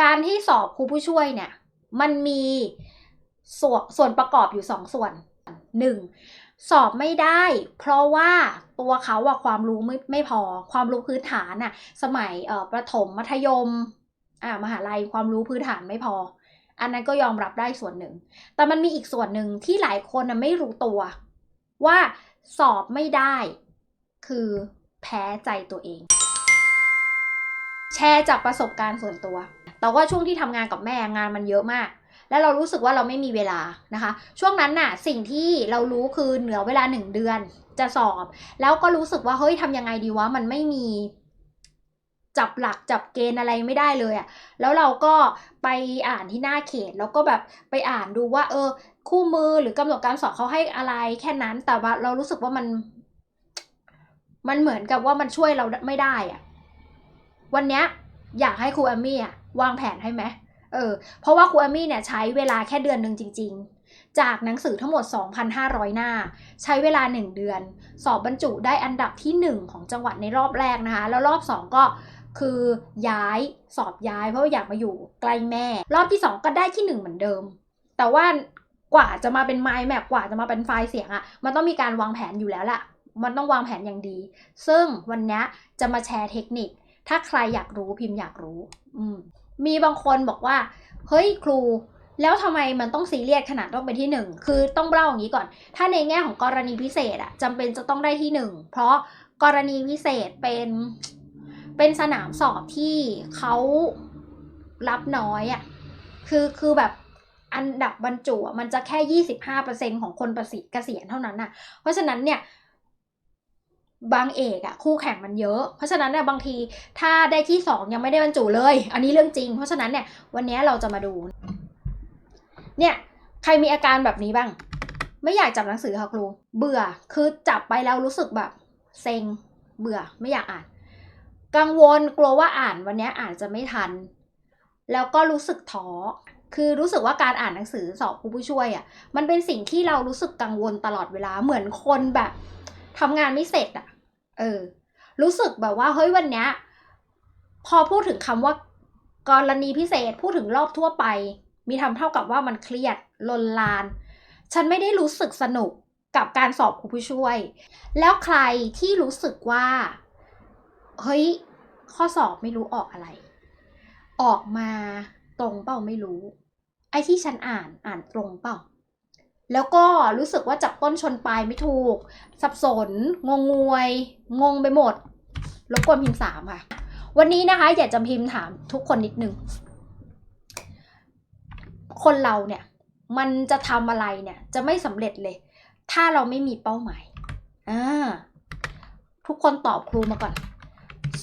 การที่สอบครูผู้ช่วยเนี่ย มันมีส่วนส่วนประกอบอยู่สองส่วนหนึ่งสอบไม่ได้ เพราะว่าตัวเขาอะความรู้ไม่ไม่พอความรู้พื้นฐานอะสมัยเอ่อประถมมัธยมอ่ามหาลัยความรู้พื้นฐานไม่พอ อันนั้นก็ยอมรับได้ส่วนหนึ่ง แต่มันมีอีกส่วนหนึ่งที่หลายคนนะไม่รู้ตัว ว่าสอบไม่ได้ คือแพ้ใจตัวเอง แชร์จากประสบการณ์ส่วนตัว แต่ว่าช่วงที่ทำงานกับแม่งานมันเยอะมาก แล้วเรารู้สึกว่าเราไม่มีเวลานะคะ ช่วงนั้นน่ะสิ่งที่เรารู้คือเหลือเวลาหนึ่งเดือนจะสอบ แล้วก็รู้สึกว่าเฮ้ยทำยังไงดีวะมันไม่มีจับหลักจับเกณฑ์อะไรไม่ได้เลยอะ่ะ แล้วเราก็ไปอ่านที่หน้าเขต แล้วก็แบบไปอ่านดูว่า เออ คู่มือหรือกำหนดการสอบเขาให้อะไรแค่นั้น แต่ว่าเรารู้สึกว่ามัน มันเหมือนกับว่ามันช่วยเราไม่ได้อะ่ะ วันเนี้ยอยากให้ครูแอมมี่อะ วางแผนให้ไหมเออ เพราะว่าครูแอมมี่เนี่ยใช้เวลาแค่เดือนหนึ่งจริง ๆ จากหนังสือทั้งหมด 2,500 หน้า ใช้เวลา 1 เดือน สอบบรรจุได้อันดับที่ 1 ของจังหวัดในรอบแรกนะคะ แล้วรอบ 2 ก็คือย้ายสอบย้ายเพราะาอยากมาอยู่ใกล้แม่ รอบที่ 2 ก็ได้ที่ 1 เหมือนเดิม แต่ว่ากว่าจะมาเป็นไมล์แมปกว่าจะมาเป็นไฟล์เสียงอะ่ะมันต้องมีการวางแผนอยู่แล้วล่ะ มันต้องวางแผนอย่างดี ซึ่งวันนี้จะมาแชร์เทคนิค ถ้าใครอยากรู้พิมพ์อยากรู้ อืม มีบางคนบอกว่า เฮ้ยครู แล้วทำไมมันต้องซีเรียสขนาดต้องเป็นที่หนึ่งคือต้องเล่าอย่างนี้ก่อน ถ้าในแง่ของกรณีพิเศษอะจำเป็นจะต้องได้ที่หนึ่งเพราะกรณีพิเศษเป็นเป็นสนามสอบที่เขารับน้อยอะคือคือแบบอันดับบรรจุมันจะแค่ยี่สิบห้าเปอร์เซ็นของคนประสิทธิ์เกษียณเท่านั้นน่ะ เพราะฉะนั้นเนี่ย บางเอกอะคู่แข่งมันเยอะ เพราะฉะนั้นเนี่ยบางทีถ้าได้ที่สองยังไม่ได้บรรจุเลย อันนี้เรื่องจริง เพราะฉะนั้นเนี่ยวันนี้เราจะมาดู เนี่ยใครมีอาการแบบนี้บ้าง ไม่อยากจับหนังสือค่ะครู เบื่อคือจับไปแล้วรู้สึกแบบเซ็งเบื่อไม่อยากอ่าน กังวลกลัวว่าอ่านวันนี้อ่านจะไม่ทัน แล้วก็รู้สึกท้อคือรู้สึกว่าการอ่านหนังสือสอบครูผู้ช่วยอะ่ะมันเป็นสิ่งที่เรารู้สึกกังวลตลอดเวลาเหมือนคนแบบ ทำงานไม่เสร็จอะเออ รู้สึกแบบว่าเฮ้ยวันเนี้ยพอพูดถึงคำว่ากรณีพิเศษพูดถึงรอบทั่วไป มีทำเท่ากับว่ามันเครียดลนลาน ฉันไม่ได้รู้สึกสนุกกับการสอบครูผู้ช่วย แล้วใครที่รู้สึกว่า เฮ้ย ข้อสอบไม่รู้ออกอะไร ออกมาตรงเปล่าไม่รู้ ไอ้ที่ฉันอ่านอ่านตรงเปล่า แล้วก็รู้สึกว่าจับต้นชนปลายไม่ถูก สับสน งงงวย งงไปหมด รบกวนพิมพ์สามค่ะ วันนี้นะคะ อยากจะพิมพ์ถามทุกคนนิดนึง คนเราเนี่ย มันจะทำอะไรเนี่ย จะไม่สำเร็จเลย ถ้าเราไม่มีเป้าหมาย อ่า ทุกคนตอบครูมาก่อน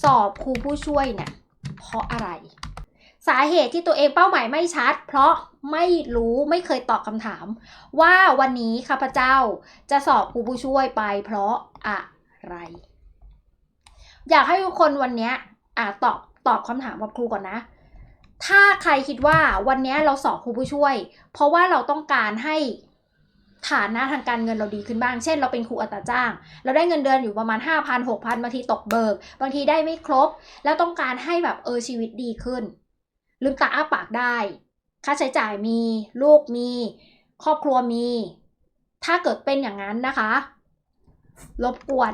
สอบครูผู้ช่วยเนี่ย เพราะอะไร สาเหตุที่ตัวเองเป้าหมายไม่ชัด เพราะไม่รู้ไม่เคยตอบคำถาม ว่าวันนี้ข้าพเจ้าจะสอบครูผู้ช่วยไปเพราะอะไร อยากให้ทุกคนวันนี้อ่าตอบตอบคำถามกับครูก่อนนะ ถ้าใครคิดว่าวันนี้เราสอบครูผู้ช่วย เพราะว่าเราต้องการให้ฐานะทางการเงินเราดีขึ้นบ้าง เช่น เราเป็นครูอัตราจ้าง เราได้เงินเดือนอยู่ประมาณ 5 0 0 0 6 0 0บางทีตกเบิก บางทีได้ไม่ครบ แล้วต้องการให้แบบเออชีวิตดีขึ้น ลืมตาอ้าปากได้ ค่าใช้จ่ายมี ลูกมี ครอบครัวมี ถ้าเกิดเป็นอย่างนั้นนะคะ รบกวน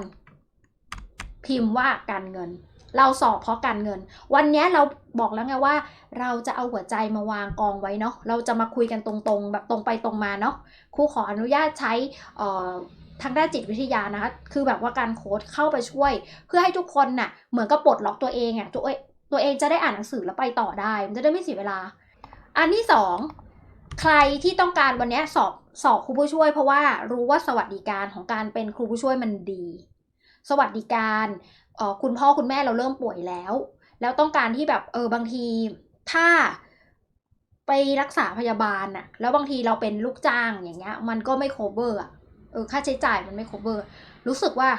พิมพ์ว่าการเงิน เราสอบเพราะการเงิน วันนี้เราบอกแล้วไงว่า เราจะเอาหัวใจมาวางกองไว้เนาะ เราจะมาคุยกันตรงๆ แบบตรงไปตรงมาเนาะ ครูขออนุญาตใช้ทางด้านจิตวิทยานะคะ คือแบบว่าการโค้ดเข้าไปช่วย เพื่อให้ทุกคนน่ะ เหมือนกับปลดล็อกตัวเองอะ่ะตัว ตัวเองจะได้อ่านหนังสือแล้วไปต่อได้ มันจะได้ไม่เสียเวลา อันที่สองใครที่ต้องการวันนี้สอบสอบครูผู้ช่วย เพราะว่ารู้ว่าสวัสดิการของการเป็นครูผู้ช่วยมันดี สวัสดิการออคุณพ่อคุณแม่เราเริ่มป่วยแล้ว แล้วต้องการที่แบบเออบางทีถ้าไปรักษาพยาบาลน่ะ แล้วบางทีเราเป็นลูกจ้างอย่างเงี้ย มันก็ไม่ cover อะ เออ ค่าใช้จ่ายมันไม่ cover รู้สึกว่า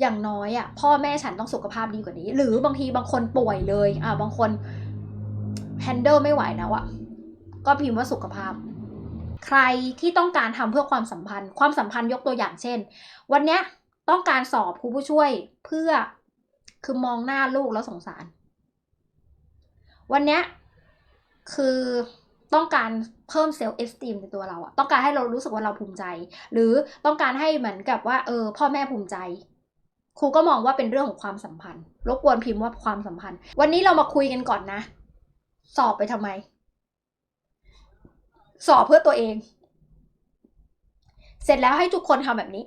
อย่างน้อยอะพ่อแม่ฉันต้องสุขภาพดีกว่านี้ หรือบางทีบางคนป่วยเลยอ่าบางคน handle ไม่ไหวแล้วอะก็พิมพ์ว่าสุขภาพ ใครที่ต้องการทำเพื่อความสัมพันธ์ ความสัมพันธ์ยกตัวอย่างเช่น วันเนี้ยต้องการสอบครูผู้ช่วยเพื่อคือมองหน้าลูกแล้วสงสาร วันเนี้ยคือต้องการเพิ่มเซลล์เอสติมในตัวเราอะต้องการให้เรารู้สึกว่าเราภูมิใจ หรือต้องการให้เหมือนกับว่าเออพ่อแม่ภูมิใจ ครูก็มองว่าเป็นเรื่องของความสัมพันธ์ รบกวนพิมพ์ว่าความสัมพันธ์ วันนี้เรามาคุยกันก่อนนะ สอบไปทำไม สอบเพื่อตัวเอง เสร็จแล้วให้ทุกคนทำแบบนี้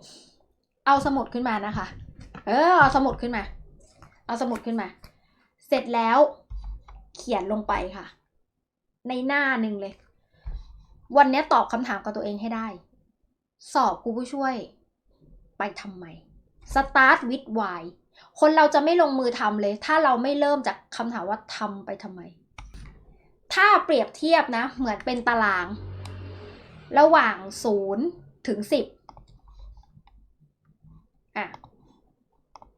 เอาสมุดขึ้นมานะคะ เออเอาสมุดขึ้นมา เอาสมุดขึ้นมา เสร็จแล้วเขียนลงไปค่ะ ในหน้าหนึ่งเลย วันนี้ตอบคำถามกับตัวเองให้ได้ สอบครูผู้ช่วย ไปทำไม start with why คนเราจะไม่ลงมือทำเลย ถ้าเราไม่เริ่มจากคำถามว่าทำไปทำไม ถ้าเปรียบเทียบนะ เหมือนเป็นตาราง ระหว่างศูนย์ถึงสิบอะ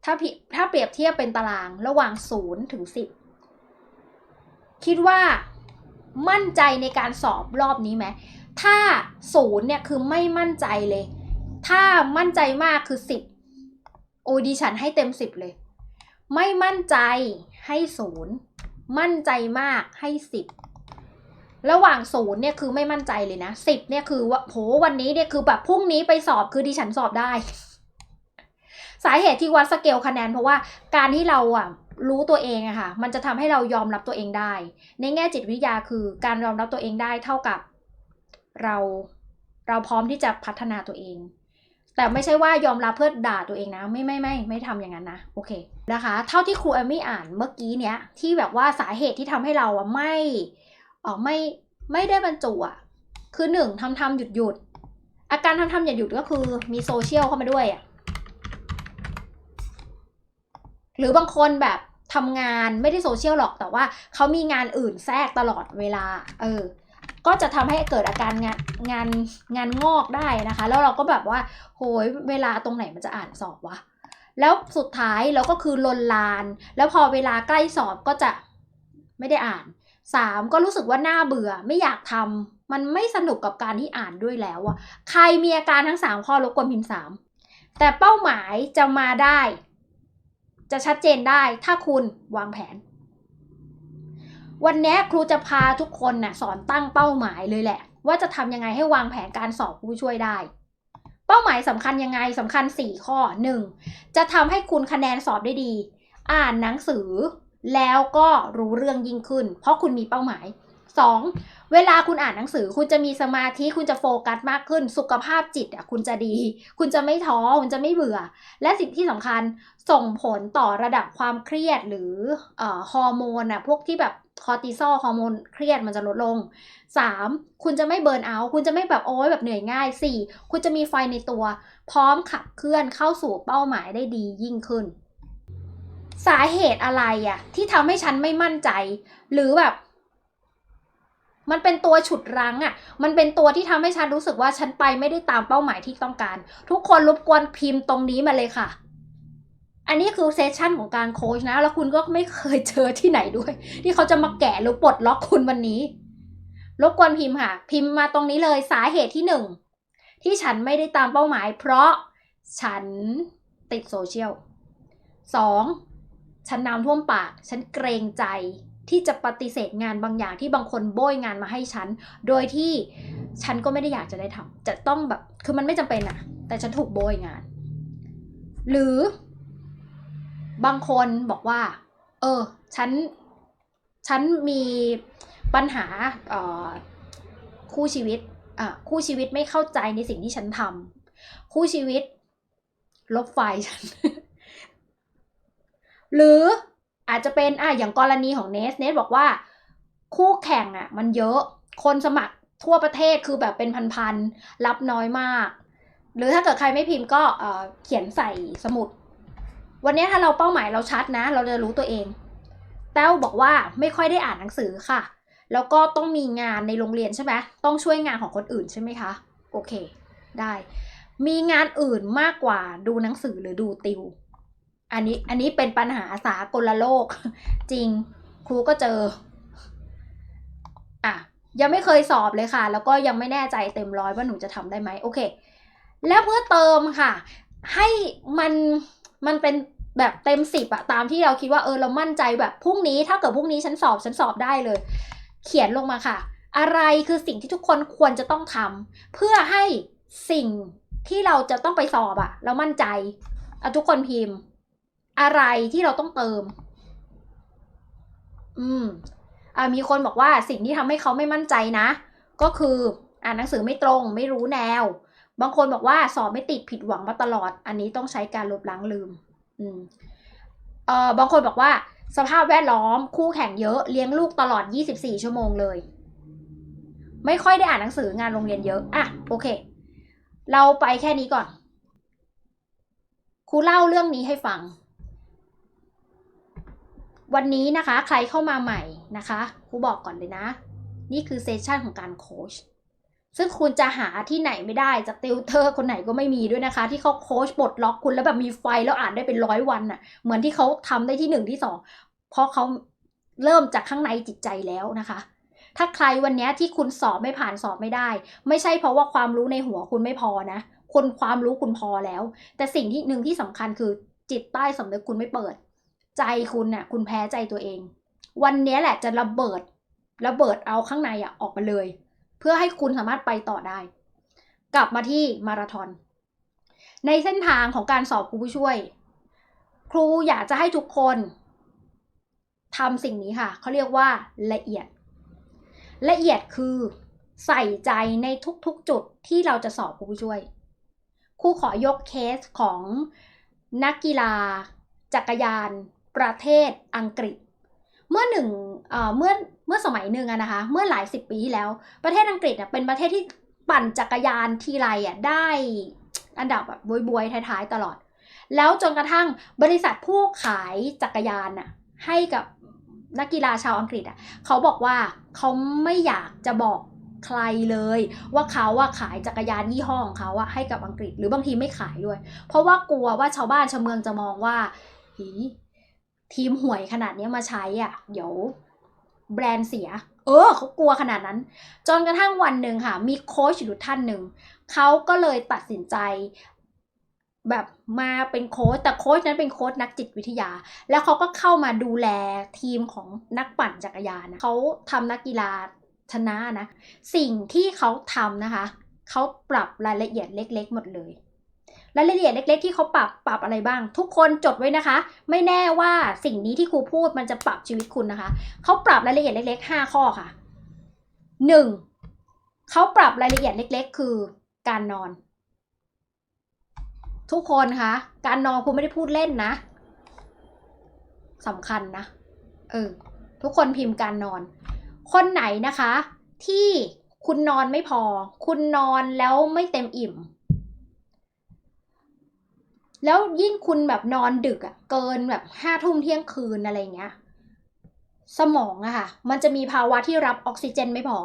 ถ้าถ้าเปรียบเทียบเป็นตารางระหว่างศูนย์ถึงสิบคิดว่ามั่นใจในการสอบรอบนี้ไหม ถ้าศูนย์เนี่ย คือไม่มั่นใจเลย ถ้ามั่นใจมากคือสิบ โอ้ดิฉันให้เต็มสิบเลย ไม่มั่นใจให้ศูนย์มั่นใจมากให้สิบระหว่างศูนย์เนี่ยคือไม่มั่นใจเลยนะสิบเนี่ยคือว่าโหวันนี้เนี่ยคือแบบพรุ่งนี้ไปสอบคือดิฉันสอบได้ สาเหตุที่วัดสเกลคะแนนเพราะว่าการที่เราอะรู้ตัวเองอะค่ะ มันจะทำให้เรายอมรับตัวเองได้ ในแง่จิตวิทยาคือการยอมรับตัวเองได้เท่ากับเราเราพร้อมที่จะพัฒนาตัวเอง แต่ไม่ใช่ว่ายอมรับเพื่อด่าตัวเองนะ ไม่ไม่ไม่ไม่ทำอย่างนั้นนะ โอเคนะคะ เท่าที่ครูแอมมี่อ่านเมื่อกี้เนี้ยที่แบบว่าสาเหตุที่ทำให้เราอะไม่เออไม่ไม่ได้บรรจุอะคือหนึ่งทำทำหยุดหยุดอาการทำทำหยุดหยุดก็คือมีโซเชียลเข้ามาด้วยอะหรือบางคนแบบทำงานไม่ได้โซเชียลหรอกแต่ว่าเขามีงานอื่นแทรกตลอดเวลา เออ ก็จะทำให้เกิดอาการงานงานงานงอกได้นะคะ แล้วเราก็แบบว่าโหยเวลาตรงไหนมันจะอ่านสอบวะแล้วสุดท้ายเราก็คือลนลาน แล้วพอเวลาใกล้สอบก็จะไม่ได้อ่านสามก็รู้สึกว่าหน่าเบื่อไม่อยากทำมันไม่สนุกกับการที่อ่านด้วยแล้วอะใครมีอาการทั้งสามข้อรบกวนพิมพ์สามแต่เป้าหมายจะมาได้ จะชัดเจนได้ถ้าคุณวางแผน วันนี้ครูจะพาทุกคนนะ่ะสอนตั้งเป้าหมายเลยแหละ ว่าจะทำยังไงให้วางแผนการสอบผู้ช่วยได้ เป้าหมายสำคัญยังไงสำคัญ 4 ข้อ 1. จะทำให้คุณคะแนนสอบได้ดี อ่านหนังสือ แล้วก็รู้เรื่องยิ่งขึ้น เพราะคุณมีเป้าหมาย 2. เวลาคุณอ่านหนังสือคุณจะมีสมาธิคุณจะโฟกัสมากขึ้น สุขภาพจิตอะคุณจะดี คุณจะไม่ท้อคุณจะไม่เบื่อ และสิ่งที่สำคัญ ส่งผลต่อระดับความเครียดหรืออฮอร์โมนอะพวกที่แบบคอร์ติซอลฮอร์โมนเครียดมันจะลดลง 3. คุณจะไม่เบิร์นเอาคุณจะไม่แบบโอ้ยแบบเหนื่อยง่าย 4. คุณจะมีไฟในตัว พร้อมขับเคลื่อนเข้าสู่เป้าหมายได้ดียิ่งขึ้น สาเหตุอะไรอะที่ทำให้ฉันไม่มั่นใจ หรือแบบ มันเป็นตัวฉุดรั้งอะมันเป็นตัวที่ทำให้ฉันรู้สึกว่าฉันไปไม่ได้ตามเป้าหมายที่ต้องการ ทุกคนรบกวนพิมพ์ตรงนี้มาเลยค่ะ อันนี้คือเซสชั่นของการโค้ชนะ แล้วคุณก็ไม่เคยเจอที่ไหนด้วย ที่เขาจะมาแกะหรือปลดล็อกคุณวันนี้ รบกวนพิมพ์ค่ะ พิมพ์มาตรงนี้เลยสาเหตุที่หนึ่งที่ฉันไม่ได้ตามเป้าหมาย เพราะฉันติดโซเชียลสองฉันน้ำท่วมปาก ฉันเกรงใจที่จะปฏิเสธงานบางอย่างที่บางคนโบยงานมาให้ฉัน โดยที่ฉันก็ไม่ได้อยากจะได้ทำจะต้องแบบ คือมันไม่จำเป็นอะแต่ฉันถูกโบยงาน หรือ บางคนบอกว่า เออ ฉัน ฉันมีปัญหาออคู่ชีวิตคู่ชีวิตไม่เข้าใจในสิ่งที่ฉันทำคู่ชีวิต ลบไฟฉัน หรืออาจจะเป็นอะอย่างกรณีของเนส เนสบอกว่า คู่แข่งอะ มันเยอะคนสมัครทั่วประเทศคือแบบเป็นพันๆรับน้อยมาก หรือถ้าเกิดใครไม่พิมพ์ก็เเขียนใส่สมุด วันนี้ถ้าเราเป้าหมายเราชัดนะ เราจะรู้ตัวเอง แต้วบอกว่าไม่ค่อยได้อ่านหนังสือค่ะ แล้วก็ต้องมีงานในโรงเรียนใช่ไหมต้องช่วยงานของคนอื่นใช่ไหมคะ โอเค ได้ มีงานอื่นมากกว่าดูหนังสือหรือดูติว อันนี้อันนี้เป็นปัญหาสากลโลก จริงครูก็เจอ อะ ยังไม่เคยสอบเลยค่ะ แล้วก็ยังไม่แน่ใจเต็มร้อยว่าหนูจะทำได้ไหมโอเค แล้วเพื่อเติมค่ะ ให้มัน มันเป็นแบบเต็มสิบอะตามที่เราคิดว่าเออเรามั่นใจแบบพรุ่งนี้ถ้าเกิดพรุ่งนี้ฉันสอบฉันสอบได้เลย เขียนลงมาค่ะ อะไรคือสิ่งที่ทุกคนควรจะต้องทำเพื่อให้สิ่งที่เราจะต้องไปสอบอะเรามั่นใจอะทุกคนพิมพ์ อะไรที่เราต้องเติม อืมอ่ามีคนบอกว่าสิ่งที่ทำให้เขาไม่มั่นใจนะ ก็คืออ่านหนังสือไม่ตรง ไม่รู้แนว บางคนบอกว่าสอบไม่ติดผิดหวังมาตลอด อันนี้ต้องใช้การลบล้างลืมอืมเอ่อบางคนบอกว่า สภาพแวดล้อมคู่แข่งเยอะเลี้ยงลูกตลอด 24 ชั่วโมงเลย ไม่ค่อยได้อ่านหนังสืองานโรงเรียนเยอะอะโอเค เราไปแค่นี้ก่อนครูเล่าเรื่องนี้ให้ฟัง วันนี้นะคะ ใครเข้ามาใหม่นะคะครูบอกก่อนเลยนะ นี่คือเซสชันของการโค้ช ซึ่งคุณจะหาที่ไหนไม่ได้จากติวเตอร์คนไหนก็ไม่มีด้วยนะคะ ที่เขาโค้ชปลดล็อกคุณแล้วแบบมีไฟแล้วอ่านได้เป็นร้อยวันน่ะ เหมือนที่เขาทำได้ที่หนึ่งที่สองเพราะเขาเริ่มจากข้างในจิตใจแล้วนะคะ ถ้าใครวันนี้ที่คุณสอบไม่ผ่านสอบไม่ได้ ไม่ใช่เพราะว่าความรู้ในหัวคุณไม่พอนะคุณความรู้คุณพอแล้ว แต่สิ่งที่หนึ่งที่สำคัญคือจิตใต้สำนึกคุณไม่เปิด ใจคุณน่ะ คุณแพ้ใจตัวเอง วันนี้แหละจะระเบิดระเบิดเอาข้างในอะออกมาเลย เพื่อให้คุณสามารถไปต่อได้ กลับมาที่มาราธอน ในเส้นทางของการสอบครูผู้ช่วย ครูอยากจะให้ทุกคนทำสิ่งนี้ค่ะ เขาเรียกว่าละเอียด ละเอียดคือใส่ใจในทุกๆจุดที่เราจะสอบครูผู้ช่วย ครูขอยกเคสของนักกีฬา จักรยาน ประเทศอังกฤษ เมื่อหนึ่งเมื่อเมื่อสมัยหนึ่งอะนะคะ เมื่อหลายสิบปีที่แล้ว ประเทศอังกฤษเป็นประเทศที่ปั่นจักรยานทีไรอะได้อันดับแบบบวยๆท้ายๆ ตลอด แล้วจนกระทั่งบริษัทผู้ขายจักรยานน่ะให้กับนักกีฬาชาวอังกฤษอะเขาบอกว่าเขาไม่อยากจะบอกใครเลย ว่าเขาว่าขายจักรยานยี่ห้อของเขาอะให้กับอังกฤษ หรือบางทีไม่ขายด้วย เพราะว่ากลัวว่าชาวบ้านชาวเมืองจะมองว่าหี ทีมห่วยขนาดนี้มาใช้อะ เดี๋ยวแบรนด์เสีย เออเขากลัวขนาดนั้น จนกระทั่งวันหนึ่งค่ะ มีโค้ชอยู่ท่านหนึ่ง เขาก็เลยตัดสินใจแบบมาเป็นโค้ชแต่โค้ชนั้นเป็นโค้ชนักจิตวิทยา แล้วเขาก็เข้ามาดูแลทีมของนักปั่นจักรยานนะเขาทำนักกีฬาชนะนะ สิ่งที่เขาทำนะคะ เขาปรับรายละเอียดเล็ก ๆ หมดเลย รายละเอียดเล็ก ๆ ที่เขาปรับปรับอะไรบ้าง ทุกคนจดไว้นะคะ ไม่แน่ว่าสิ่งนี้ที่ครูพูดมันจะปรับชีวิตคุณนะคะเขาปรับรายละเอียดเล็กๆห้าข้อค่ะหนึ่งเขาปรับรายละเอียดเล็ก ๆ คือการนอน ทุกคนคะการนอนคุณไม่ได้พูดเล่นนะสำคัญนะเออทุกคนพิมพ์การนอน คนไหนนะคะ ที่คุณนอนไม่พอ คุณนอนแล้วไม่เต็มอิ่ม แล้วยิ่งคุณแบบนอนดึกอะ่ะ เกินแบบห้าทุ่มเที่ยงคืนอะไรเงี้ย สมองอะค่ะ มันจะมีภาวะที่รับออกซิเจนไม่พอ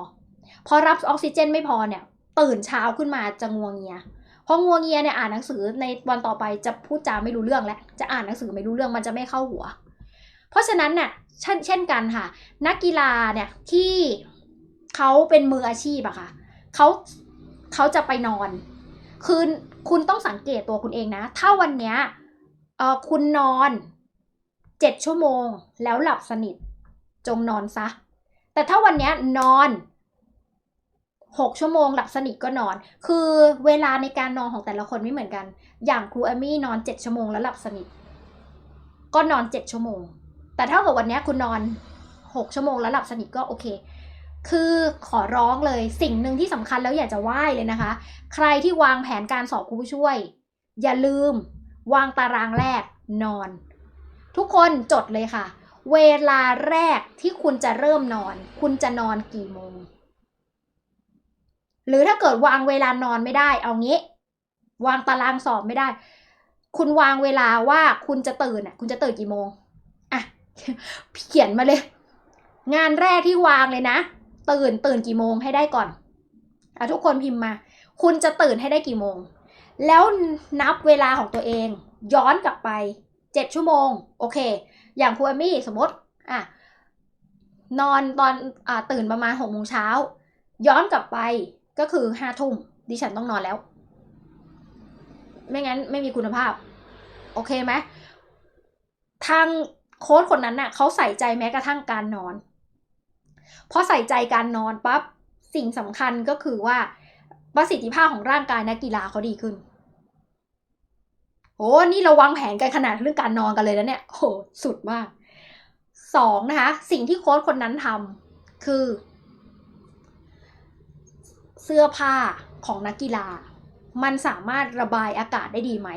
พอรับออกซิเจนไม่พอเนี่ย ตื่นเช้าขึ้นมาจะงวงเงียพองัวเงียเนี่ยอ่านหนังสือในวันต่อไปจะพูดจาไม่รู้เรื่องแล้วจะอ่านหนังสือไม่รู้เรื่องมันจะไม่เข้าหัว เพราะฉะนั้นเนี่ยเช่นเช่นกันค่ะ นักกีฬาเนี่ยที่เขาเป็นมืออาชีพอะค่ะเขาเขาจะไปนอน คือ คุณต้องสังเกตตัวคุณเองนะ ถ้าวันเนี้ยเออคุณนอนเจ็ดชั่วโมงแล้วหลับสนิท จงนอนซะ แต่ถ้าวันเนี้ยนอนหกชั่วโมงหลับสนิทก็นอน คือเวลาในการนอนของแต่ละคนไม่เหมือนกัน อย่างครูเอมี่นอนเจ็ดชั่วโมงแล้วหลับสนิท ก็นอนเจ็ดชั่วโมง แต่ถ้าเกิดวันนี้คุณนอนหกชั่วโมงแล้วหลับสนิทก็โอเค คือขอร้องเลยสิ่งหนึ่งที่สำคัญแล้วอยากจะไหว้เลยนะคะ ใครที่วางแผนการสอบครูผู้ช่วย อย่าลืม วางตารางแรกนอน ทุกคนจดเลยค่ะ เวลาแรกที่คุณจะเริ่มนอน คุณจะนอนกี่โมง หรือถ้าเกิดวางเวลานอนไม่ได้ เอางี้ วางตารางสอบไม่ได้ คุณวางเวลาว่าคุณจะตื่นอะ คุณจะตื่นกี่โมงอะเขียนมาเลย งานแรกที่วางเลยนะ ตื่นตื่นกี่โมงให้ได้ก่อนอะทุกคนพิมพ์มา คุณจะตื่นให้ได้กี่โมง แล้วนับเวลาของตัวเอง ย้อนกลับไปเจ็ดชั่วโมง โอเค อย่างครูเอมี่สมมติอะนอนตอนอ่าตื่นประมาณหกโมงเช้า ย้อนกลับไปก็คือห้าทุ่มดิฉันต้องนอนแล้ว ไม่งั้นไม่มีคุณภาพ โอเคไหมทางโค้ชคนนั้นน่ะเขาใส่ใจแม้กระทั่งการนอน พอใส่ใจการนอนปั๊บสิ่งสำคัญก็คือว่าประสิทธิภาพของร่างกายนักกีฬาเขาดีขึ้นโอ้นี่เราวางแผนกันขนาดเรื่องการนอนกันเลยแล้วเนี่ยโหสุดมากสองนะคะ สิ่งที่โค้ชคนนั้นทำคือ เสื้อผ้าของนักกีฬา มันสามารถระบายอากาศได้ดีไหม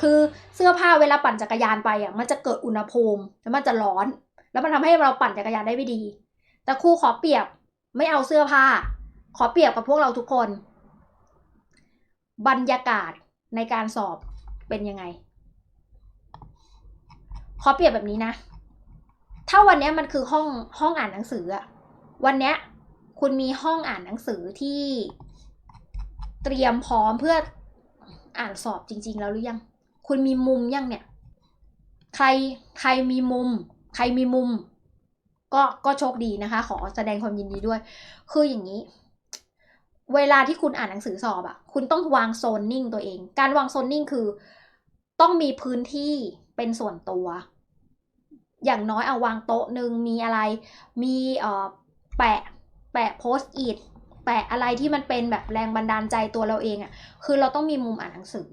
คือเสื้อผ้าเวลาปั่นจักรยานไปอะมันจะเกิดอุณหภูมิ แล้วมันจะร้อน แล้วมันทำให้เราปั่นจักรยานได้ไม่ดี แต่ครูขอเปรียบไม่เอาเสื้อผ้า ขอเปรียบกับพวกเราทุกคน บรรยากาศในการสอบเป็นยังไง ขอเปรียบแบบนี้นะ ถ้าวันนี้มันคือห้องห้องอ่านหนังสืออะวันนี้คุณมีห้องอ่านหนังสือที่เตรียมพร้อมเพื่ออ่านสอบจริง ๆ แล้วหรือยัง คุณมีมุมยังเนี่ย ใครใครมีมุม ใครมีมุม ก็ก็โชคดีนะคะ ขอแสดงความยินดีด้วย คืออย่างนี้ เวลาที่คุณอ่านหนังสือสอบอะคุณต้องวางโซนนิ่งตัวเอง การวางโซนนิ่งคือ ต้องมีพื้นที่เป็นส่วนตัว อย่างน้อยเอาวางโต๊ะหนึ่งมีอะไร มีเอ่อแปะแปะโพสต์อิทแปะอะไรที่มันเป็นแบบแรงบันดาลใจตัวเราเองอะ่ะ คือเราต้องมีมุมอ่านหนังสือ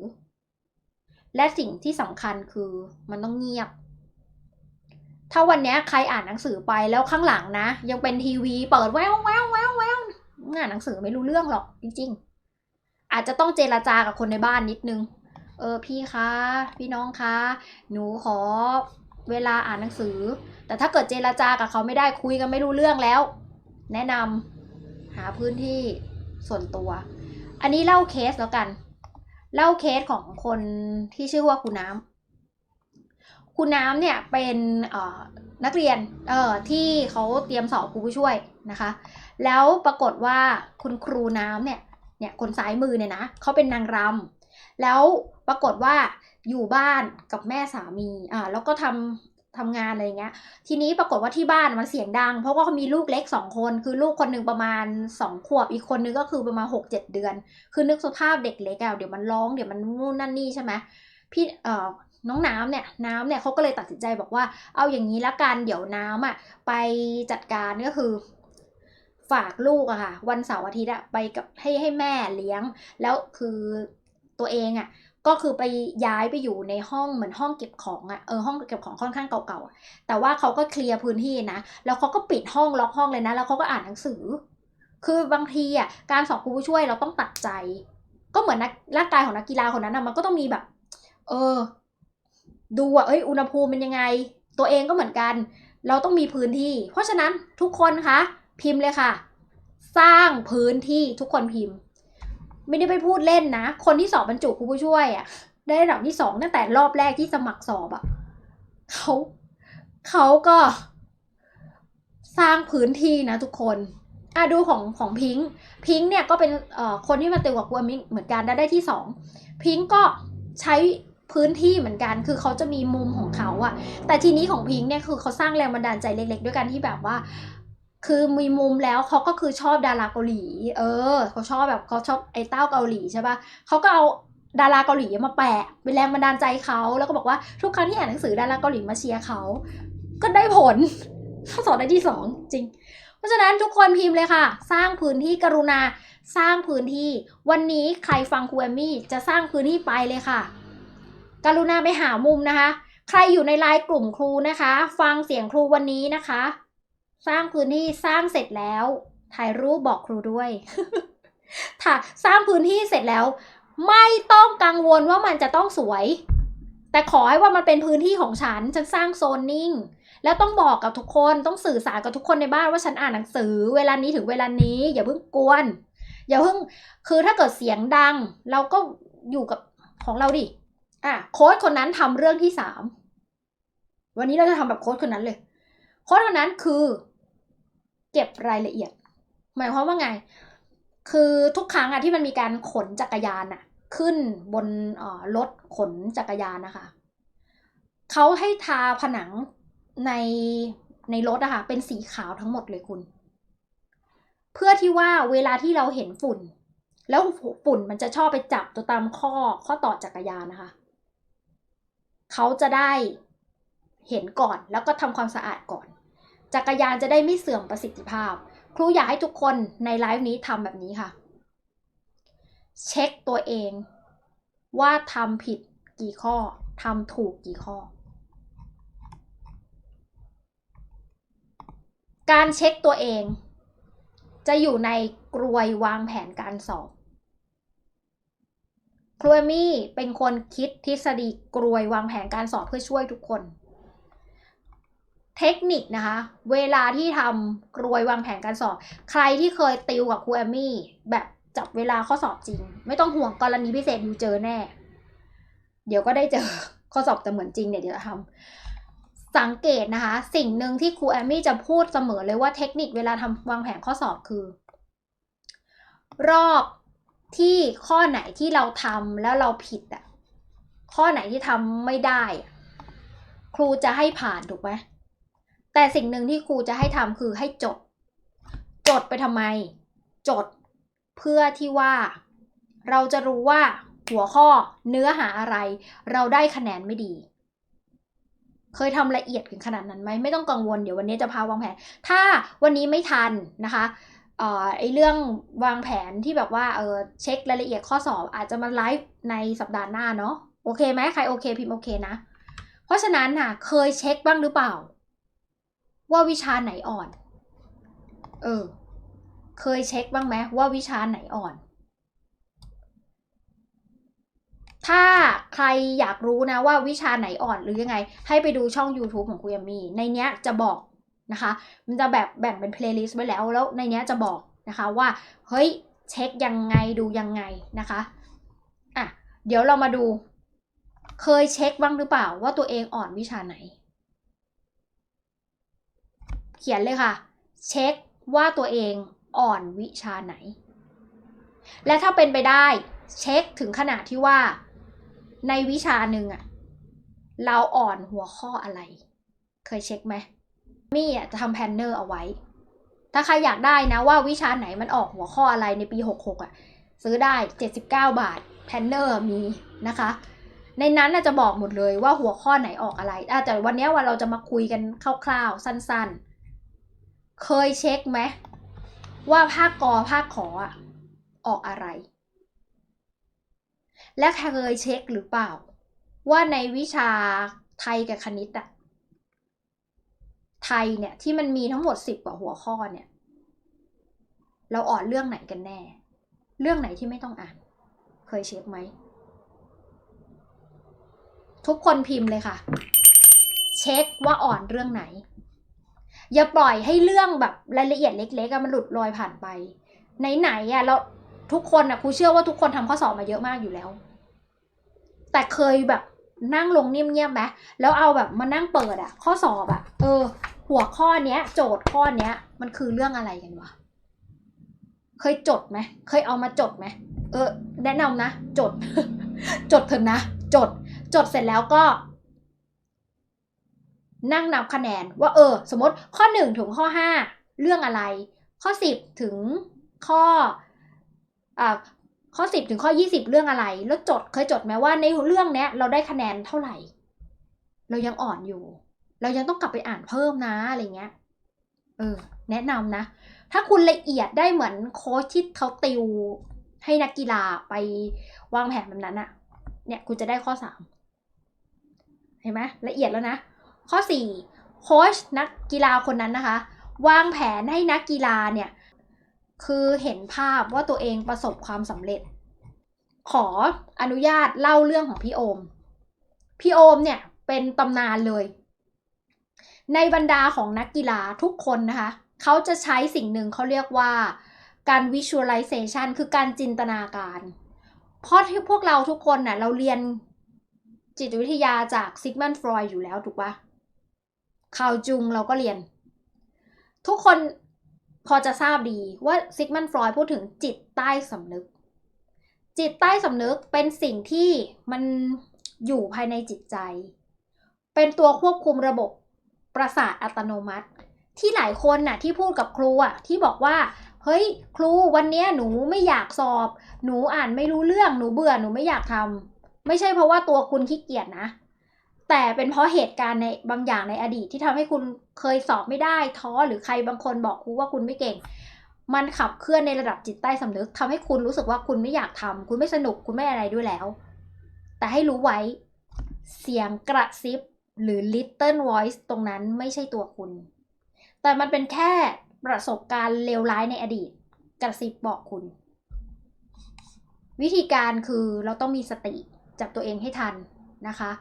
และสิ่งที่สำคัญคือมันต้องเงียบ ถ้าวันนี้ใครอ่านหนังสือไปแล้วข้างหลังนะ ยังเป็นทีวีเปิดแววแววแววแววอ่านหนังสือไม่รู้เรื่องหรอกจริง ๆ อาจจะต้องเจราจากับคนในบ้านนิดนึง เออพี่คะพี่น้องคะหนูขอเวลาอ่านหนังสือ แต่ถ้าเกิดเจราจากับเขาไม่ได้คุยกันไม่รู้เรื่องแล้ว แนะนำหาพื้นที่ส่วนตัว อันนี้เล่าเคสแล้วกัน เล่าเคสของคนที่ชื่อว่าคุณน้ำ คุณน้ำเนี่ยเป็นนักเรียนเออที่เขาเตรียมสอบครูผู้ช่วยนะคะ แล้วปรากฏว่าคุณครูน้ำเนี่ยเนี่ยคนซ้ายมือเนี่ยนะเขาเป็นนางรำแล้วปรากฏว่าอยู่บ้านกับแม่สามีอ่าแล้วก็ทำทำงานอะไรเงี้ย ทีนี้ปรากฏว่าที่บ้านมันเสียงดัง เพราะว่าเขามีลูกเล็กสองคน คือลูกคนหนึ่งประมาณสองขวบอีกคนนึงก็คือประมาณหกเจ็ดเดือน คือนึกสภาพเด็กเล็กอะเดี๋ยวมันร้องเดี๋ยวมันนู่นนั่นนี่ใช่ไหมพี่เอ่อ น้องน้ำเนี่ยน้ำเนี่ยเขาก็เลยตัดสินใจบอกว่า เอาอย่างนี้ละกันเดี๋ยวน้ำอะไปจัดการก็คือ ฝากลูกอะค่ะ วันเสาร์อาทิตย์อะไปกับให้ให้แม่เลี้ยง แล้วคือตัวเองอะก็คือไปย้ายไปอยู่ในห้องเหมือนห้องเก็บของอะเออห้องเก็บของค่อนข้างเก่าๆแต่ว่าเขาก็เคลียร์พื้นที่นะแล้วเขาก็ปิดห้องล็อกห้องเลยนะ แล้วเขาก็อ่านหนังสือ คือบางทีอะการสอบครูผู้ช่วยเราต้องตัดใจ ก็เหมือนนักร่างกายของนักกีฬาคนนั้นนะมันก็ต้องมีแบบ เออ ดูอะเอ้ยอุณหภูมิเป็นยังไง ตัวเองก็เหมือนกัน เราต้องมีพื้นที่ เพราะฉะนั้นทุกคนคะพิมพ์เลยค่ะ สร้างพื้นที่ทุกคนพิมพ์ ไม่ได้ไปพูดเล่นนะ คนที่สอบบรรจุครูผู้ช่วยอะได้ระดับที่สองตั้งแต่รอบแรกที่สมัครสอบอะเขาเขาก็สร้างพื้นที่นะทุกคนอะดูของของพิงค์พิงค์เนี่ยก็เป็นเอ่อคนที่มาติวกับกูมิเหมือนกันได้ได้ที่สองพิงค์ก็ใช้ พื้นที่เหมือนกัน คือเขาจะมีมุมของเขาอะแต่ทีนี้ของพิงค์เนี่ยคือเขาสร้างแรงบันดาลใจเล็ก ๆ ด้วยกันที่แบบว่า คือมีมุมแล้วเขาก็คือชอบดาราเกาหลี เออเขาชอบแบบเขาชอบไอ้เต้าเกาหลีใช่ปะเขาก็เอาดาราเกาหลีมาแปะเป็นแรงบันดาลใจเขาแล้วก็บอกว่าทุกครั้งที่อ่านหนังสือดาราเกาหลีมาเชียร์เขาก็ได้ผลสอนได้ที่สองจริง เพราะฉะนั้นทุกคนพิมพ์เลยค่ะ สร้างพื้นที่กรุณาสร้างพื้นที่ วันนี้ใครฟังครูแอมมี่จะสร้างพื้นที่ไปเลยค่ะ กรุณาไปหามุมนะคะ ใครอยู่ในไลน์กลุ่มครูนะคะ ฟังเสียงครูวันนี้นะคะ สร้างพื้นที่สร้างเสร็จแล้ว ถ่ายรูปบอกครูด้วยถ้าสร้างพื้นที่เสร็จแล้ว ไม่ต้องกังวลว่ามันจะต้องสวย แต่ขอให้ว่ามันเป็นพื้นที่ของฉัน ฉันสร้างโซนนิ่ง แล้วต้องบอกกับทุกคนต้องสื่อสารกับทุกคนในบ้านว่าฉันอ่านหนังสือ เวลานี้ถึงเวลานี้ อย่าเพิ่งกวน อย่าเพิ่งคือถ้าเกิดเสียงดัง เราก็อยู่กับของเราดิ อะโค้ชคนนั้นทำเรื่องที่สามวันนี้เราจะทำแบบโค้ชคนนั้นเลย โค้ชคนนั้นคือ เก็บรายละเอียด หมายความว่าไง คือทุกครั้งอะที่มันมีการขนจักรยานอะขึ้นบนอ่อรถขนจักรยานนะคะเขาให้ทาผนังในในรถอะค่ะเป็นสีขาวทั้งหมดเลยคุณ เพื่อที่ว่าเวลาที่เราเห็นฝุ่น แล้วฝุ่นมันจะชอบไปจับตัวตามข้อข้อต่อจักรยานนะคะ เขาจะได้เห็นก่อนแล้วก็ทำความสะอาดก่อน จักรยานจะได้ไม่เสื่อมประสิทธิภาพ ครูอยากให้ทุกคนในไลฟ์นี้ทำแบบนี้ค่ะ เช็คตัวเองว่าทำผิดกี่ข้อทำถูกกี่ข้อ การเช็คตัวเอง จะอยู่ในกรวยวางแผนการสอบ ครูเอมี่เป็นคนคิดทฤษฎีกรวยวางแผนการสอบเพื่อช่วยทุกคน เทคนิคนะคะ เวลาที่ทำกรวยวางแผนการสอบ ใครที่เคยติวกับครูเอมี่แบบจับเวลาข้อสอบจริง ไม่ต้องห่วงกรณีพิเศษอยู่เจอแน่ เดี๋ยวก็ได้เจอข้อสอบแต่เหมือนจริงเนี่ยเดี๋ยวจะทำสังเกตนะคะ สิ่งหนึ่งที่ครูแอมมี่จะพูดเสมอเลยว่าเทคนิคเวลาทำวางแผนข้อสอบคือ รอบ ที่ข้อไหนที่เราทำแล้วเราผิดอะข้อไหนที่ทำไม่ได้ ครูจะให้ผ่านถูกไหมแต่สิ่งหนึ่งที่ครูจะให้ทำคือให้จด จดไปทำไม จดเพื่อที่ว่า เราจะรู้ว่าหัวข้อเนื้อหาอะไร เราได้คะแนนไม่ดี เคยทำละเอียดถึงขนาดนั้นไหมไม่ต้องกังวลเดี๋ยววันนี้จะพาวางแผน ถ้าวันนี้ไม่ทันนะคะ ไอเรื่องวางแผนที่แบบว่าเออเช็ครายละเอียดข้อสอบอาจจะมาไลฟ์ในสัปดาห์หน้าเนาะโอเคไหมใครโอเคพิมพ์โอเคนะ เพราะฉะนั้นน่ะเคยเช็คบ้างหรือเปล่า ว่าวิชาไหนอ่อน เออ เคยเช็คบ้างไหมว่าวิชาไหนอ่อน ถ้าใครอยากรู้นะว่าวิชาไหนอ่อนหรือยังไง ให้ไปดูช่อง YouTube ของคุยามี ในเนี้ยจะบอก นะคะ มันจะแบบแบ่งเป็นเพลย์ลิสต์ไว้แล้ว แล้วในนี้จะบอกนะคะว่า เฮ้ย เช็คยังไงดูยังไงนะคะ อะ เดี๋ยวเรามาดู เคยเช็คบ้างหรือเปล่าว่าตัวเองอ่อนวิชาไหน เขียนเลยค่ะ เช็คว่าตัวเองอ่อนวิชาไหน และถ้าเป็นไปได้เช็คถึงขนาดที่ว่า ในวิชาหนึ่งอะเราอ่อนหัวข้ออะไร เคยเช็คไหม มี่ะจะทำแพนเนอร์เอาไว้ ถ้าใครอยากได้นะว่าวิชาไหนมันออกหัวข้ออะไรในปี 66อะซื้อได้ 79 บาทแพนเนอร์มีนะคะ ในนั้นจะบอกหมดเลยว่าหัวข้อไหนออกอะไรแต่วันนี้ว่าเราจะมาคุยกันคร่าวๆ สั้นๆ เคยเช็คไหมว่าภาคกอภาคขออออกอะไร และเคยเช็คหรือเปล่า ว่าในวิชาไทยกับคณิตอะ ไทยเนี่ยที่มันมีทั้งหมดสิบกว่าหัวข้อเนี่ย เราอ่อนเรื่องไหนกันแน่ เรื่องไหนที่ไม่ต้องอ่าน เคยเช็คไหม ทุกคนพิมพ์เลยค่ะ เช็คว่าอ่อนเรื่องไหน อย่าปล่อยให้เรื่องแบบรายละเอียดเล็กๆมันหลุดลอยผ่านไป ไหนๆอะเราทุกคนอะครูเชื่อว่าทุกคนทำข้อสอบมาเยอะมากอยู่แล้ว แต่เคยแบบนั่งลงเงียบๆไหมแล้วเอาแบบมานั่งเปิดอะข้อสอบอะเออ หัวข้อเนี้ย โจทย์ข้อเนี้ย มันคือเรื่องอะไรกันวะ เคยจดไหม เคยเอามาจดไหม เออ แนะนำนะ จด จดเถอะนะ จด จดเสร็จแล้วก็ นั่งนับคะแนน ว่าเออ สมมติข้อหนึ่งถึงข้อห้าเรื่องอะไร ข้อสิบถึงข้ออ่าข้อสิบถึงข้อยี่สิบเรื่องอะไร แล้วจดเคยจดไหมว่าในเรื่องเนี้ย เราได้คะแนนเท่าไหร่ เรายังอ่อนอยู่ เรายังต้องกลับไปอ่านเพิ่มนะอะไรเงี้ย เออ แนะนำนะ ถ้าคุณละเอียดได้เหมือนโค้ชที่เขาติวให้นักกีฬาไปวางแผนแบบนั้นอะเนี่ยคุณจะได้ข้อสามเห็นไหมละเอียดแล้วนะ ข้อสี่โค้ชนักกีฬาคนนั้นนะคะ วางแผนให้นักกีฬาเนี่ย คือเห็นภาพว่าตัวเองประสบความสำเร็จ ขออนุญาตเล่าเรื่องของพี่โอม พี่โอมเนี่ยเป็นตำนานเลย ในบรรดาของนักกีฬาทุกคนนะคะ เขาจะใช้สิ่งหนึ่งเขาเรียกว่าการ visualization คือการจินตนาการ เพราะที่พวกเราทุกคนน่ะเราเรียนจิตวิทยาจากซิกมันฟรอยอยู่แล้วถูกปะคาวจุงเราก็เรียน ทุกคนพอจะทราบดีว่าซิกมันฟรอยพูดถึงจิตใต้สำนึก จิตใต้สำนึกเป็นสิ่งที่มันอยู่ภายในจิตใจ เป็นตัวควบคุมระบบ ประสาทอัตโนมัติ ที่หลายคนน่ะที่พูดกับครูอะที่บอกว่าเฮ้ยครูวันเนี้ยหนูไม่อยากสอบ หนูอ่านไม่รู้เรื่องหนูเบื่อหนูไม่อยากทำไม่ใช่เพราะว่าตัวคุณขี้เกียจนะ แต่เป็นเพราะเหตุการณ์ในบางอย่างในอดีตที่ทำให้คุณเคยสอบไม่ได้ท้อหรือใครบางคนบอกครูว่าคุณไม่เก่ง มันขับเคลื่อนในระดับจิตใต้สำนึกทำให้คุณรู้สึกว่าคุณไม่อยากทำคุณไม่สนุกคุณไม่อะไรด้วยแล้ว แต่ให้รู้ไว้เสียงกระซิบ หรือ little voice ตรงนั้นไม่ใช่ตัวคุณ แต่มันเป็นแค่ประสบการณ์เลวร้ายในอดีต กระซิบบอกคุณ วิธีการคือเราต้องมีสติจับตัวเองให้ทันนะคะ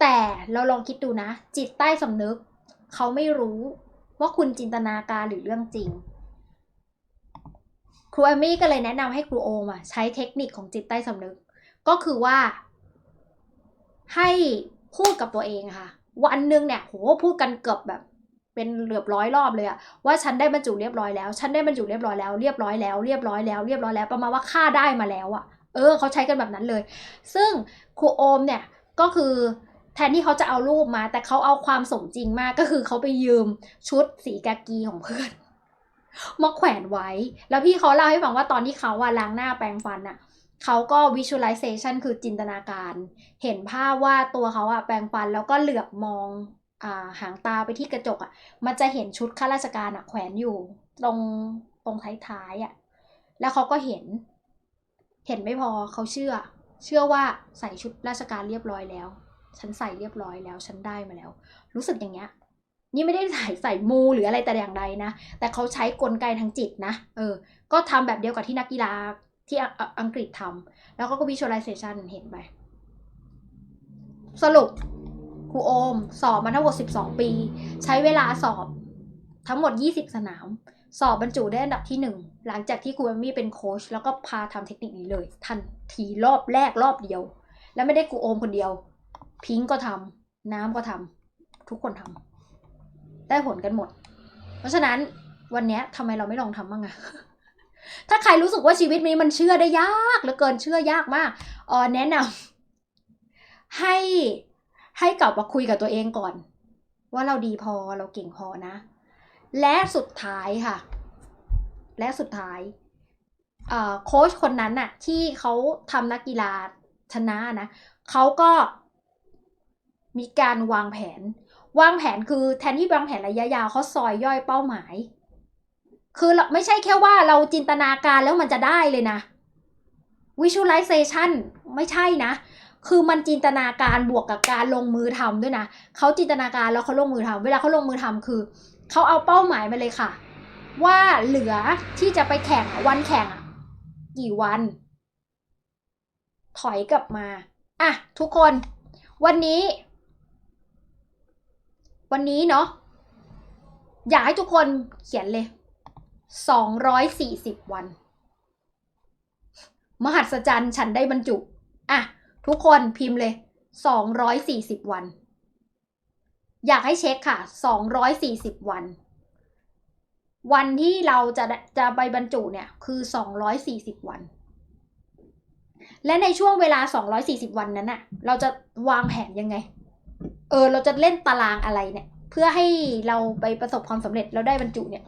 แต่เราลองคิดดูนะ จิตใต้สำนึก เขาไม่รู้ว่าคุณจินตนาการหรือเรื่องจริงครูแอมมี่ก็เลยแนะนำให้ครูโอมอะใช้เทคนิคของจิตใต้สำนึก ก็คือว่าให้ พูดกับตัวเองค่ะ วันหนึ่งเนี่ยโหพูดกันเกือบแบบเป็นเหลือบร้อยรอบเลยอะว่าฉันได้บรรจุเรียบร้อยแล้ว ฉันได้บรรจุเรียบร้อยแล้วเรียบร้อยแล้วเรียบร้อยแล้วเรียบร้อยแล้วประมาณว่าค่าได้มาแล้วอะเออเขาใช้กันแบบนั้นเลย ซึ่งครูโอมเนี่ยก็คือแทนที่เขาจะเอารูปมา แต่เขาเอาความสมจริงมากก็คือเขาไปยืมชุดสีกากีของเพื่อนมาแขวนไว้ แล้วพี่เขาเล่าให้ฟังว่าตอนที่เขาว่าล้างหน้าแปรงฟันอะ เขาก็ visualization คือจินตนาการ เห็นภาพว่าตัวเขาอะแปรงฟันแล้วก็เหลือบมองอ่าหางตาไปที่กระจกอะมันจะเห็นชุดข้าราชการอะแขวนอยู่ ตรงตรงท้ายๆอะแล้วเขาก็เห็น เห็นไม่พอเขาเชื่อ เชื่อว่าใส่ชุดราชการเรียบร้อยแล้ว ฉันใส่เรียบร้อยแล้ว ฉันได้มาแล้ว รู้สึกอย่างเงี้ยนี่ไม่ได้ใส่ใส่มูหรืออะไรแต่อย่างใดนะ แต่เขาใช้กลไกทางจิตนะ เออ ก็ทำแบบเดียวกับที่นักกีฬา ที่อังอังกฤษทำแล้วก็ก็ visualization เห็นไป สรุปครูโอม สอบมาทั้งหมด 12 ปี ใช้เวลาสอบทั้งหมด 20 สนาม สอบบรรจุได้อันดับที่ 1 หลังจากที่ครูเอมมี่เป็นโค้ชแล้วก็พาทำเทคนิคนี้เลย ทันทีรอบแรกรอบเดียว แล้วไม่ได้ครูโอมคนเดียว พิงก์ก็ทำน้ำก็ทำทุกคนทำได้ผลกันหมด เพราะฉะนั้นวันนี้ทำไมเราไม่ลองทำบ้างอะ ถ้าใครรู้สึกว่าชีวิตนี้มันเชื่อได้ยากเหลือเกินเชื่อยากมากออแนะนำให้ให้กลับมาคุยกับตัวเองก่อน ว่าเราดีพอเราเก่งพอนะ และสุดท้ายค่ะ และสุดท้ายโค้ชคนนั้นน่ะ ที่เขาทำนักกีฬาชนะนะเขาก็มีการวางแผน วางแผนคือแทนที่วางแผนระยะยาวเขาซอยย่อยเป้าหมาย คือเราไม่ใช่แค่ว่าเราจินตนาการแล้วมันจะได้เลยนะ visualization ไม่ใช่นะ คือมันจินตนาการบวกกับการลงมือทำด้วยนะ เขาจินตนาการแล้วเขาลงมือทำเวลาเขาลงมือทำคือ เขาเอาเป้าหมายมาเลยค่ะ ว่าเหลือที่จะไปแข่งวันแข่งกี่วัน ถอยกลับมา อะ ทุกคน วันนี้ วันนี้เนาะอยากให้ทุกคนเขียนเลย สองร้อยสี่สิบวัน มหัศจรรย์ฉันได้บรรจุ อะ ทุกคนพิมพ์เลยสองร้อยสี่สิบวัน อยากให้เช็คค่ะสองร้อยสี่สิบวัน วันที่เราจะจะไปบรรจุเนี่ย คือสองร้อยสี่สิบวัน และในช่วงเวลาสองร้อยสี่สิบวันนั้นน่ะ เราจะวางแผนยังไง เออ เราจะเล่นตารางอะไรเนี่ย เพื่อให้เราไปประสบความสำเร็จแล้วได้บรรจุเนี่ย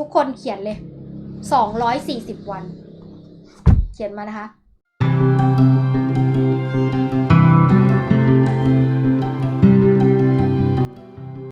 ทุกคนเขียนเลยสองร้อยสี่สิบวัน เขียนมานะคะ